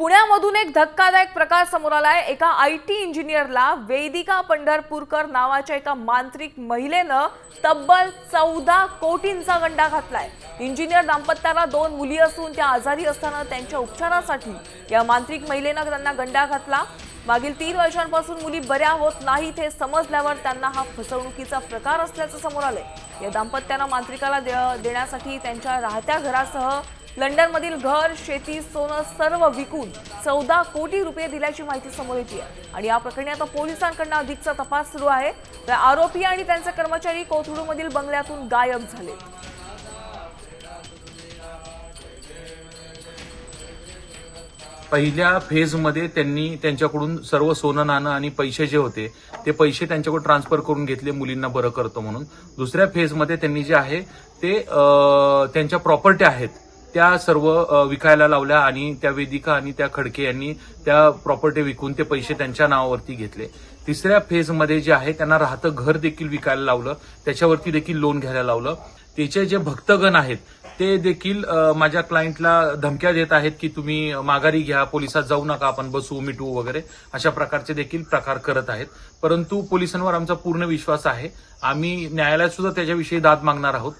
पुण्यामधून एक धक्कादायक प्रकार समोर आलाय. एका आय टी इंजिनियरला वेदिका पंढरपूरकर नावाच्या एका मांत्रिक महिलेनं तब्बल चौदा कोटींचा गंडा घातलाय. इंजिनियर दाम्पत्याला दोन मुली असून त्या आजारी असताना त्यांच्या उपचारासाठी या मांत्रिक महिलेनं त्यांना गंडा घातला. मागील तीन वर्षांपासून मुली बऱ्या होत नाहीत हे समजल्यावर त्यांना हा फसवणुकीचा प्रकार असल्याचं समोर आलंय. या दाम्पत्यानं मांत्रिकाला दे- देण्यासाठी त्यांच्या राहत्या घरासह लंडनमधील घर शेती सोनं सर्व विकून चौदा कोटी रुपये दिल्याची माहिती समोर येते. आणि या प्रकरणी आता पोलिसांकडनं अधिकचा तपास सुरू आहे. तर आरोपी आणि त्यांचे कर्मचारी कोथरूडमधील बंगल्यातून गायब झाले. पहिल्या फेजमध्ये त्यांनी त्यांच्याकडून सर्व सोनं नाणं आणि पैसे जे होते ते पैसे त्यांच्याकडून ट्रान्सफर करून घेतले मुलींना बरं करतो म्हणून. दुसऱ्या फेजमध्ये त्यांनी जे आहे ते त्यांच्या प्रॉपर्टी आहेत. त्या सर्व विकायला लावल्या आणि त्या वेदिका आणि त्या खडके यांनी त्या प्रॉपर्टी विकून ते पैसे त्यांच्या नावावरती घेतले. तिसऱ्या फेजमध्ये जे आहे त्यांना राहतं घर देखील विकायला लावलं. त्याच्यावरती देखील लोन घ्यायला लावलं. त्याचे जे भक्तगण आहेत ते देखील माझ्या क्लायंटला धमक्या देत आहेत की तुम्ही माघारी घ्या पोलिसात जाऊ नका आपण बसू मिटू वगैरे अशा प्रकारचे देखील प्रकार करत आहेत. परंतु पोलिसांवर आमचा पूर्ण विश्वास आहे. आम्ही न्यायालयात सुद्धा त्याच्याविषयी दाद मागणार आहोत.